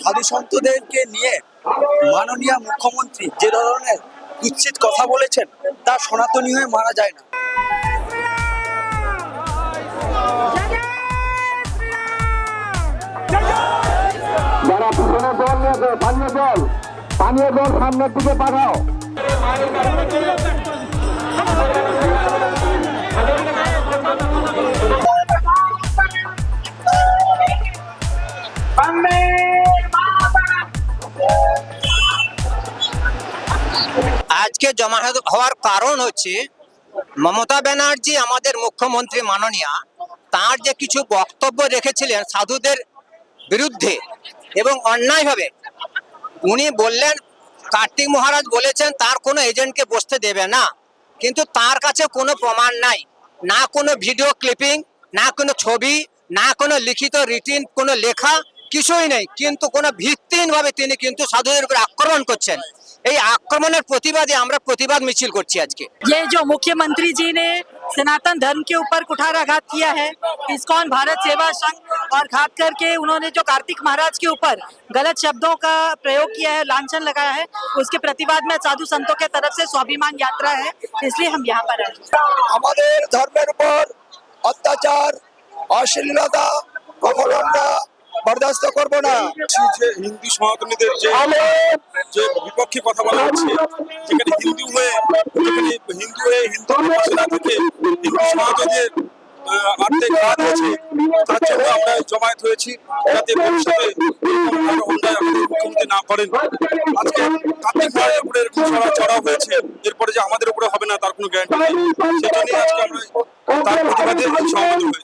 সাধু সন্তদেরকে নিয়ে মাননীয় মুখ্যমন্ত্রী যে ধরনের কুৎসিত কথা বলেছেন, তা সনাতনী হয়ে মারা যায় না। যারা পিছনে জল নিয়েছে, পানীয় জল পানীয় জল সামনের দিকে পাঠাও। আজকে জমা হওয়ার কারণ হচ্ছে মমতা ব্যানার্জি আমাদের মুখ্যমন্ত্রী মাননীয়া, তার যে কিছু বক্তব্য রেখেছিলেন সাধুদের বিরুদ্ধে এবং অন্যায়ভাবে, উনি বললেন, কার্তিক মহারাজ বলেছেন, তার কোনো এজেন্টকে বসতে দেবে না। কিন্তু তার কাছে কোনো প্রমাণ নাই। না কোনো ভিডিও ক্লিপিং, না কোনো ছবি, না কোনো লিখিত রিটিন, কোনো লেখা কিছুই নেই কিন্তু কোনো ভিত্তিহীনভাবে তিনি কিন্তু সাধুদের উপর আক্রমণ করছেন এই আক্রমণের প্রতিবাদে আমরা প্রতিবাদ মিছিল করছি আজকে ये जो मुख्यमंत्री जी ने सनातन धर्म के ऊपर कुठाराघात किया है इस्कॉन भारत सेवा संघ और खास करके उन्होंने जो कार्तिक महाराज के ऊपर गलत शब्दों का प्रयोग किया है लांछन लगाया है उसके प्रतिवाद में साधु संतों के तरफ से स्वाभिमान यात्रा है इसलिए हम यहाँ पर आए আমাদের ধর্মের উপর অত্যাচার অশ্লীলতা কখনো আমরা বরদাস্ত করব না। যে হিন্দু সনাতনীদের যে যে বিপক্ষে কথা বলা হচ্ছে যেখানে হিন্দু হয়ে যেখানে হিন্দু হয়ে হিন্দু না থেকে হিন্দু সনাতনীদের আহ, আর্থে ঘাত তার জন্য আমরা জমায়েত হয়েছি যাতে ভবিষ্যতে অন্যায় আমাদের মুখ্যমন্ত্রী না করেন। আজকে কার্তিক ভাইয়ের উপরে এরকম হয়েছে এরপরে যে আমাদের উপরে হবে না তার কোনো গ্যারান্টি নেই। সেই জন্যই আজকে আমরা তার প্রতিবাদে সমাবেত হয়েছি।